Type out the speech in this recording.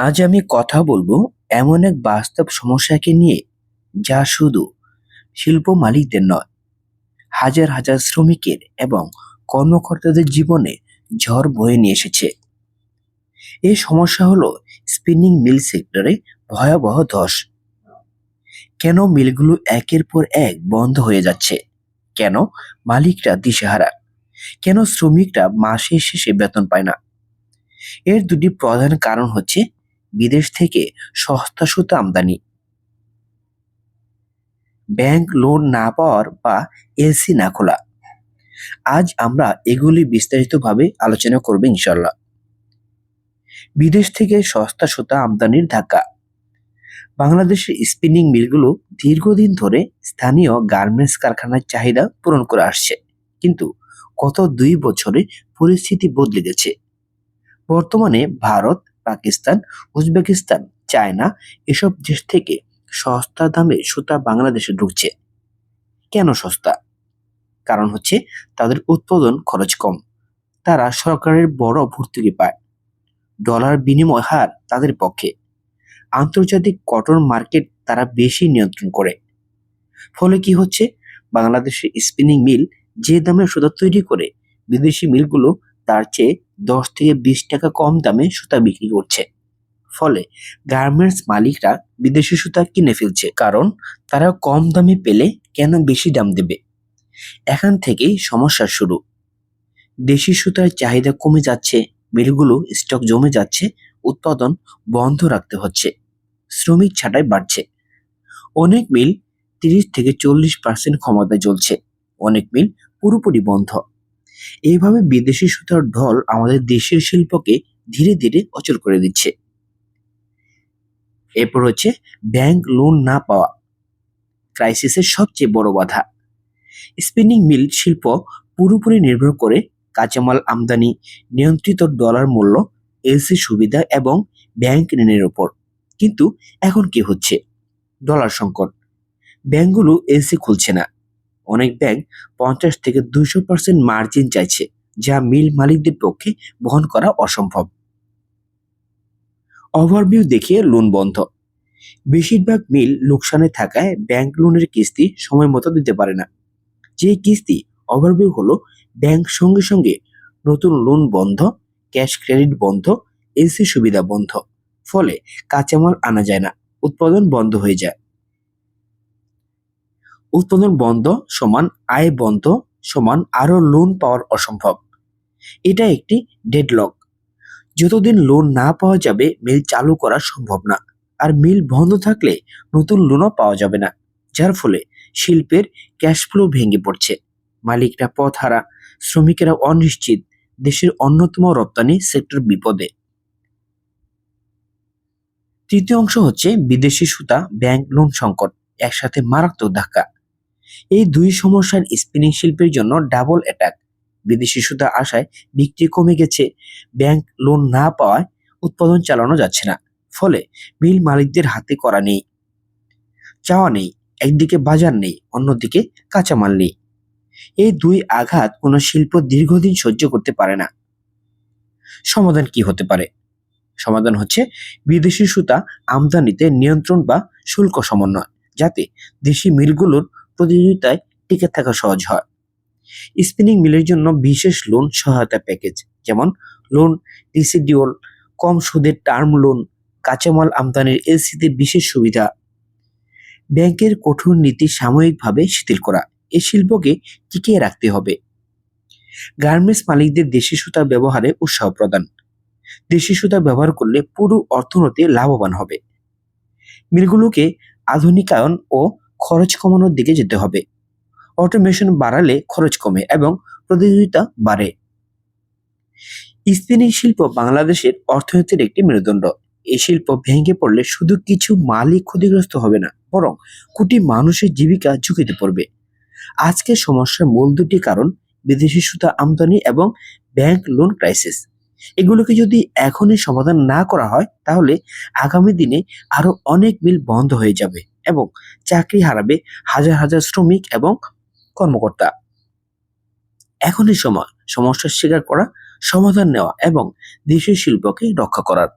আজ আমি কথা বলব এমন এক বাস্তব সমস্যাকে নিয়ে, যা শুধু শিল্প মালিকদের নয়, হাজার হাজার শ্রমিকের এবং কর্মকর্তাদের জীবনে ঝড় বয়ে নিয়ে এসেছে। এই সমস্যা হলো স্পিনিং মিল সেক্টরে ভয়াবহ ধস। কেন মিলগুলো একের পর এক বন্ধ হয়ে যাচ্ছে? কেন মালিকরা দিশেহারা? কেন শ্রমিকরা মাসের শেষে বেতন পায় না? এর দুটি প্রধান কারণ হচ্ছে বিদেশ থেকে সস্তা সুতা আমদানি। ব্যাংক লোন না পাওয়ার বা এলসি না খোলা। আজ আমরা এগুলি বিস্তারিতভাবে আলোচনা করব ইনশাল্লাহ বিদেশ থেকে সস্তা সুতা আমদানির ধাক্কা। বাংলাদেশের স্পিনিং মিলগুলো দীর্ঘদিন ধরে স্থানীয় গার্মেন্টস কারখানার চাহিদা পূরণ করে আসছে। কিন্তু গত দুই বছরে পরিস্থিতি বদলে গেছে। বর্তমানে ভারত পাকিস্তান, উজবেকিস্তান, চায়না এসব দেশ থেকে সস্তা দামে সুতা বাংলাদেশে ঢুকছে। কেন সস্তা? কারণ হচ্ছে তাদের উৎপাদন খরচ কম। তারা সরকারের বড় ভর্তুকি পায়। ডলার বিনিময় হার তাদের পক্ষে। আন্তর্জাতিক কটন মার্কেট তারা বেশি নিয়ন্ত্রণ করে। ফলে কি হচ্ছে? বাংলাদেশের স্পিনিং মিল যে দামে সুতা তৈরি করে বিদেশি মিলগুলো তার চেয়ে দশ থেকে বিশ টাকা কম দামে সুতা বিক্রি করছে। ফলে গার্মেন্টস মালিকরা বিদেশি সুতা কিনে ফেলছে কারণ তারা কম দামে পেলে কেন বেশি দাম দেবে? এখান থেকেই সমস্যা শুরু। দেশি সুতার চাহিদা কমে যাচ্ছে, মিলগুলো স্টক জমে যাচ্ছে, উৎপাদন বন্ধ রাখতে হচ্ছে, শ্রমিক ছাঁটাই বাড়ছে। অনেক মিল তিরিশ থেকে চল্লিশ পার্সেন্ট ক্ষমতায় চলছে, অনেক মিল পুরোপুরি বন্ধ। এইভাবে বিদেশি সুতার ঢল আমাদের দেশের শিল্পকে ধীরে ধীরে অচল করে দিচ্ছে। এরপর হচ্ছে ব্যাংক লোন না পাওয়া। ক্রাইসিসের সবচেয়ে বড় বাধা। স্পিনিং মিল শিল্প পুরোপুরি নির্ভর করে কাঁচামাল আমদানি, নিয়ন্ত্রিত ডলার মূল্য, এলসি সুবিধা এবং ব্যাংক ঋণের উপর কিন্তু এখন কি হচ্ছে? ডলার সংকট। ব্যাংকগুলো এলসি খুলছে না। অনেক ব্যাংক পঞ্চাশ থেকে দুশো পার্সেন্ট মার্জিন চাইছে, যা মিল মালিকদের পক্ষে বহন করা অসম্ভব। ওভারভিউ দেখিয়ে লোন বন্ধ। বেশিরভাগ মিল লোকসানে থাকায় ব্যাংক লোনের কিস্তি সময় মতো দিতে পারে না। যে কিস্তি ওভারভিউ হলো ব্যাংক সঙ্গে সঙ্গে নতুন লোন বন্ধ ক্যাশ ক্রেডিট বন্ধ এসি সুবিধা বন্ধ, ফলে কাঁচামাল আনা যায় না, উৎপাদন বন্ধ হয়ে যায়। উৎপাদন বন্ধ সমান আয় বন্ধ সমান আরও লোন পাওয়ার অসম্ভব। এটা একটি ডেডলক যতদিন লোন না পাওয়া যাবে মিল চালু করা সম্ভব না। আর মিল বন্ধ থাকলে নতুন লোনও পাওয়া যাবে না। যার ফলে শিল্পের ক্যাশ ফ্লো ভেঙে পড়ছে। মালিকরা পথ হারা, শ্রমিকেরা অনিশ্চিত, দেশের অন্যতম রপ্তানি সেক্টর বিপদে। তৃতীয় অংশ হচ্ছে বিদেশি সুতা ব্যাংক লোন সংকট, একসাথে মারাত্মক ধাক্কা। এই দুই সমস্যার স্পিনিং শিল্পের জন্য ডাবল অ্যাটাক বিদেশি সুতা আসায় বিক্রি কমে গেছে ব্যাংক লোন না পাওয়ায় উৎপাদন চালানো যাচ্ছে না, ফলে মিল মালিকদের হাতে করা নেই। চাওয়া নেই, একদিকে বাজার নেই, অন্যদিকে কাঁচামাল নেই। এই দুই আঘাত কোনো শিল্প দীর্ঘদিন সহ্য করতে পারে না। সমাধান কি হতে পারে? সমাধান হচ্ছে বিদেশি সুতা আমদানিতে নিয়ন্ত্রণ বা শুল্ক সমন্বয়, যাতে দেশি মিলগুলোর প্রতিযোগিতায় টিকে থাকা সহজ হয়। স্পিনিং মিলের জন্য বিশেষ লোন সহায়তা প্যাকেজ যেমন লোন রিসিডিওল কম সুদের টার্ম লোন কাঁচামাল আমদানির এলসিতে বিশেষ সুবিধা। ব্যাংকের কঠোর নীতি সাময়িকভাবে শিথিল করা, এ শিল্পকে টিকিয়ে রাখতে হবে। গার্মেন্টস মালিকদের দেশি সুতা ব্যবহারে উৎসাহ প্রদান, দেশি সুতা ব্যবহার করলে পুরো অর্থনীতি লাভবান হবে। মিলগুলোকে আধুনিকায়ন ও খরচ কমানোর দিকে যেতে হবে। অটোমেশন বাড়ালে খরচ কমে এবং প্রতিযোগিতা বাড়ে। স্পিনিং শিল্প বাংলাদেশের অর্থনীতির একটি মেরুদণ্ড। এই শিল্প ভেঙে পড়লে শুধু কিছু মালিক ক্ষতিগ্রস্ত হবে না, বরং কোটি মানুষের জীবিকা ঝুঁকিতে পড়বে। আজকের সমস্যার মূল দুটি কারণ বিদেশি সুতা আমদানি এবং ব্যাংক লোন ক্রাইসিস। এগুলোকে যদি এখনই সমাধান না করা হয়, তাহলে আগামী দিনে আরও অনেক মিল বন্ধ হয়ে যাবে। এবং চাকরি হারাবে হাজার হাজার শ্রমিক এবং কর্মকর্তা। এখনই সময় সমস্যার স্বীকার করা, সমাধান নেওয়া এবং দেশীয় শিল্পকে রক্ষা করার।